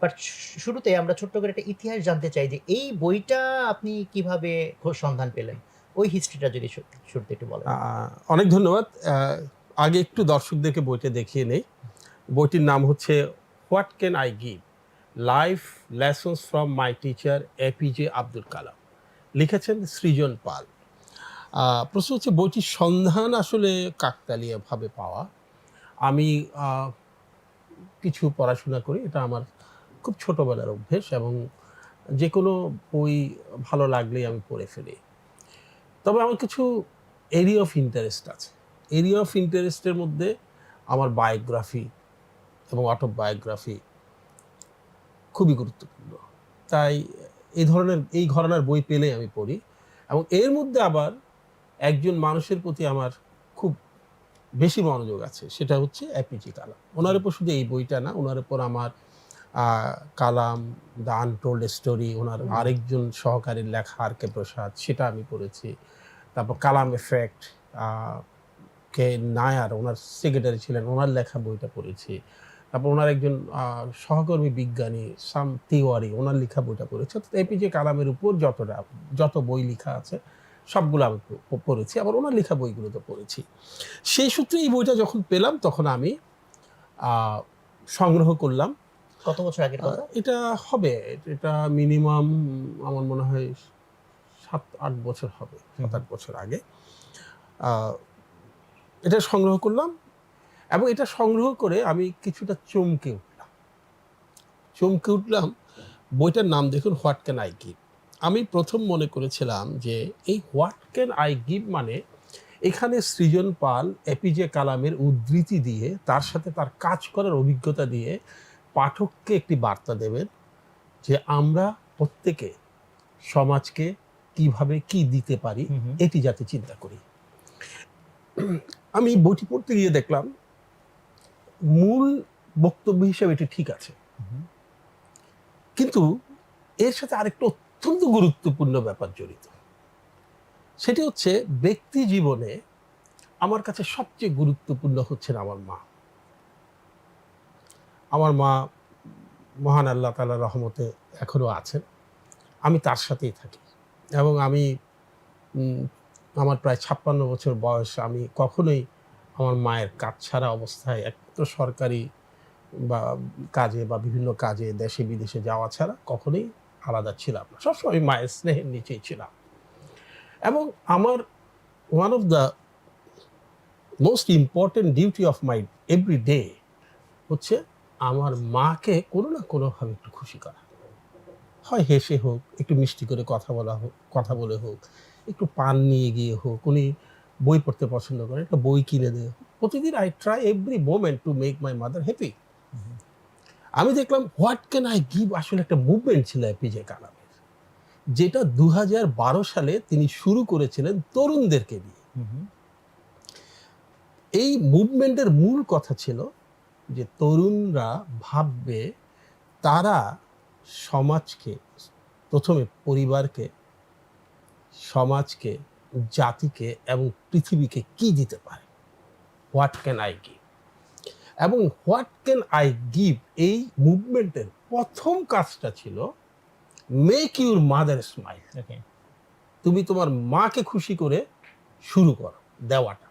But শুরুতে আমরা ছোট্ট করে একটা ইতিহাস জানতে চাই যে এই বইটা আপনি কীভাবে সন্ধান পেলেন? ওই হিস্ট্রিটা যদি শুরুতে একটু বলেন। অনেক ধন্যবাদ। আগে একটু দর্শকদেরকে বইটা দেখিয়ে নেই। বইটির নাম হচ্ছে what can I give? Life lessons from my teacher APJ Abdul Kalam. লিখেছেন সৃজন পাল। প্রশ্ন হচ্ছে, বইটির সন্ধান আসলে কাকতালীয়ভাবে পাওয়া? আমি কিছু পড়াশোনা করি, এটা আমার খুব ছোটোবেলার অভ্যেস এবং যে কোনো বই ভালো লাগলেই আমি পড়ে ফেলি। তবে আমার কিছু এরিয়া অফ ইন্টারেস্ট আছে। এরিয়া অফ ইন্টারেস্টের মধ্যে আমার বায়োগ্রাফি এবং অটোবায়োগ্রাফি খুবই গুরুত্বপূর্ণ। তাই এই ধরনের, এই ঘরানার বই পেলে আমি পড়ি এবং এর মধ্যে আবার একজন মানুষের প্রতি আমার খুব বেশি মনোযোগ আছে, সেটা হচ্ছে এপিজি কালাম ওনার উপর শুধু এই বইটা না, ওনার উপর আমার কালাম দ্য আনটোল্ড স্টোরি ওনার আরেকজন সহকারীর লেখা আর কে প্রসাদ সেটা আমি পড়েছি। তারপর কালাম এফেক্ট কে নায়ার ওনার সেক্রেটারি ছিলেন ওনার লেখা বইটা পড়েছি। তারপর ওনার একজন সহকর্মী বিজ্ঞানী সাম তিওয়ারি ওনার লেখা বইটা পড়েছি। অর্থাৎ এপিজে কালামের উপর যতটা যত বই লেখা আছে সবগুলো আমি পড়েছি। আবার ওনার লেখা বইগুলো তো পড়েছি। সেই সূত্রে এই বইটা যখন পেলাম তখন আমি সংগ্রহ করলাম। কত বছর আগের কথা? এটা হবে এটা মিনিমাম আমার মনে হয় সাত আট বছর হবে সাত আট বছর আগে। এটা সংগ্রহ করলাম এবং এটা সংগ্রহ করে আমি কিছুটা চমকে উঠলাম। চমকে উঠলাম বইটার নাম দেখুন হোয়াট ক্যান আই গিভ? আমি প্রথম মনে করেছিলাম যে এই হোয়াট ক্যান আই গিভ মানে এখানে সৃজন পাল এপিজে কালামের উদ্ধৃতি দিয়ে তার সাথে তার কাজ করার অভিজ্ঞতা দিয়ে পাঠককে একটি বার্তা দেবেন যে আমরা প্রত্যেকে সমাজকে কীভাবে কি দিতে পারি এটি যাতে চিন্তা করি। আমি বইটি পড়তে গিয়ে দেখলাম মূল বক্তব্য হিসেবে এটি ঠিক আছে। কিন্তু এর সাথে আরেকটা অত্যন্ত গুরুত্বপূর্ণ ব্যাপার জড়িত। সেটি হচ্ছে ব্যক্তি জীবনে আমার কাছে সবচেয়ে গুরুত্বপূর্ণ হচ্ছেন আমার মা। আমার মা মহান আল্লাহ তালা রহমতে এখনও আছেন। আমি তার সাথেই থাকি এবং আমি আমার প্রায় ছাপ্পান্ন বছর বয়স আমি কখনোই আমার মায়ের কাজ ছাড়া অবস্থায় একমাত্র সরকারি বা কাজে বা বিভিন্ন কাজে দেশে বিদেশে যাওয়া ছাড়া কখনোই আলাদা ছিলাম না। সবসময় মায়ের স্নেহের নিচেই ছিলাম। এবং আমার one of the most important duty of my every day হচ্ছে আমার মাকে কোনো না কোনোভাবে একটু খুশি করা। হয় হেসে হোক একটু মিষ্টি করে কথা বলা হোক কথা বলে হোক একটু পান নিয়ে গিয়ে হোক উনি বই পড়তে পছন্দ করেন একটা বই কিনে দেয় প্রতিদিন I try every moment to make my mother happy আমি দেখলাম হোয়াট ক্যান আই গিভ আসলে একটা মুভমেন্ট ছিল এপিজে কালামের যেটা দু বারো সালে তিনি শুরু করেছিলেন তরুণদেরকে নিয়ে। এই মুভমেন্টের মূল কথা ছিল যে তরুণরা ভাববে তারা সমাজকে প্রথমে পরিবারকে সমাজকে জাতিকে এবং পৃথিবীকে কি দিতে পারে? হোয়াট ক্যান আই গিভ এবং হোয়াট ক্যান আই গিভ এই মুভমেন্টের প্রথম কাজটা ছিল মেক ইউর মাদার স্মাইল তুমি তোমার মাকে খুশি করে শুরু করো দেওয়াটা।